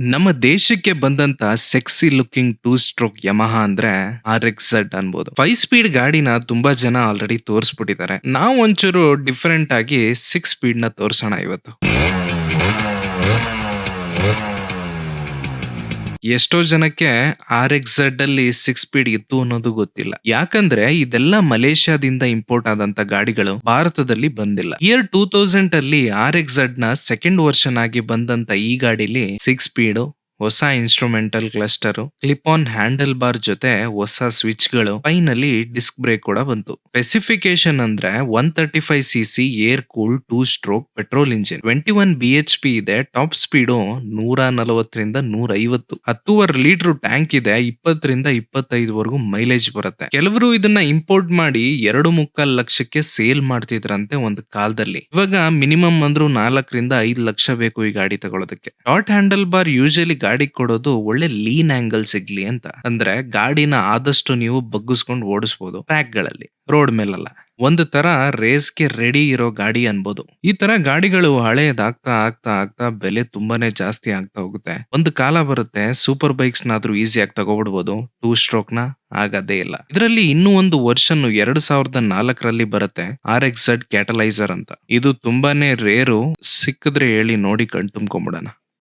ನಮ್ಮ ದೇಶಕ್ಕೆ ಬಂದಂತ sexy looking two stroke Yamaha ಅಂದ್ರೆ ಆರ್ ಎಕ್ಸ್ ಝಡ್ ಅನ್ಬೋದು. ಫೈವ್ ಸ್ಪೀಡ್ ಗಾಡಿನ ತುಂಬಾ ಜನ ಆಲ್ರೆಡಿ ತೋರಿಸ್ಬಿಟ್ಟಿದ್ದಾರೆ. ನಾವು ಒಂಚೂರು ಡಿಫರೆಂಟ್ ಆಗಿ ಸಿಕ್ಸ್ ಸ್ಪೀಡ್ನ ತೋರಿಸೋಣ ಇವತ್ತು. ಎಷ್ಟೋ ಜನಕ್ಕೆ ಆರ್ ಎಕ್ಸ್ ಝಡ್ ಅಲ್ಲಿ ಸಿಕ್ಸ್ ಸ್ಪೀಡ್ ಇತ್ತು ಅನ್ನೋದು ಗೊತ್ತಿಲ್ಲ. ಯಾಕಂದ್ರೆ ಇದೆಲ್ಲ ಮಲೇಷ್ಯಾದಿಂದ ಇಂಪೋರ್ಟ್ ಆದಂತ ಗಾಡಿಗಳು ಭಾರತದಲ್ಲಿ ಬಂದಿಲ್ಲ. ಇಯರ್ ಟೂ ತೌಸಂಡ್ ಅಲ್ಲಿ ಆರ್ ಎಕ್ಸ್ ಝಡ್ನ ಸೆಕೆಂಡ್ ವರ್ಷನ್ ಆಗಿ ಬಂದಂತ ಈ ಗಾಡಿಲಿ ಸಿಕ್ಸ್ ಸ್ಪೀಡ್ ಹೊಸ instrumental cluster clip on handle bar ಜೊತೆ ಹೊಸ ಸ್ವಿಚ್ಗಳು ಫೈನಲಿ ಡಿಸ್ಕ್ ಬ್ರೇಕ್ ಕೂಡ ಬಂತು. ಸ್ಪೆಸಿಫಿಕೇಶನ್ ಅಂದ್ರೆ one thirty five C C air cool two stroke petrol engine twenty one B H P ಇದೆ ಟಾಪ್ ಸ್ಪೀಡು ನೂರ ನಲವತ್ತರಿಂದ ನೂರ ಐವತ್ತು ಹತ್ತೂವರೆ ಲೀಟರ್ ಟ್ಯಾಂಕ್ ಇದೆ, ಇಪ್ಪತ್ತರಿಂದ ಇಪ್ಪತ್ತೈದವರೆಗೂ ಮೈಲೇಜ್ ಬರುತ್ತೆ. ಕೆಲವರು ಇದನ್ನ ಇಂಪೋರ್ಟ್ ಮಾಡಿ ಎರಡು ಮುಕ್ಕಾಲ್ ಲಕ್ಷಕ್ಕೆ ಸೇಲ್ ಮಾಡ್ತಿದ್ರಂತೆ ಒಂದು ಕಾಲದಲ್ಲಿ. ಇವಾಗ ಮಿನಿಮಮ್ ಅಂದ್ರೂ ನಾಲ್ಕರಿಂದ ಐದು ಲಕ್ಷ ಬೇಕು ಈ ಗಾಡಿ ತಗೊಳ್ಳೋದಕ್ಕೆ ಡಾಟ್ ಹ್ಯಾಂಡಲ್ ಬಾರ್ ಯೂಶಲಿ ಗಾಡಿ ಕೊಡೋದು ಒಳ್ಳೆ ಲೀನ್ ಆಂಗಲ್ ಸಿಗ್ಲಿ ಅಂತ. ಅಂದ್ರೆ ಗಾಡಿನ ಆದಷ್ಟು ನೀವು ಬಗ್ಗಿಸ್ಕೊಂಡು ಓಡಿಸಬಹುದು ಟ್ರ್ಯಾಕ್ಗಳಲ್ಲಿ ರೋಡ್ ಮೇಲಲ್ಲ. ಒಂದು ತರ ರೇಸ್ಗೆ ರೆಡಿ ಇರೋ ಗಾಡಿ ಅನ್ಬೋದು. ಈ ತರ ಗಾಡಿಗಳು ಹಳೆಯದಾಗ್ತಾ ಆಗ್ತಾ ಆಗ್ತಾ ಬೆಲೆ ತುಂಬಾನೇ ಜಾಸ್ತಿ ಆಗ್ತಾ ಹೋಗುತ್ತೆ. ಒಂದು ಕಾಲ ಬರುತ್ತೆ ಸೂಪರ್ ಬೈಕ್ಸ್ ನಾದ್ರೂ ಈಸಿಯಾಗಿ ತಗೋಬಿಡ್ಬೋದು ಟೂ ಸ್ಟ್ರೋಕ್ನ ಆಗದೇ ಇಲ್ಲ. ಇದರಲ್ಲಿ ಇನ್ನೂ ಒಂದು ವರ್ಷನ್ ಎರಡ್ ಸಾವಿರದ ನಾಲ್ಕರಲ್ಲಿ ಬರುತ್ತೆ ಆರ್ ಎಕ್ಸ್ ಕ್ಯಾಟಲೈಸರ್ ಅಂತ. ಇದು ತುಂಬಾನೇ ರೇರು ಸಿಕ್ಕಿದ್ರೆ ಹೇಳಿ ನೋಡಿ ಕಣ್ ತುಂಬ್ಕೊಂಬಿಡೋಣ.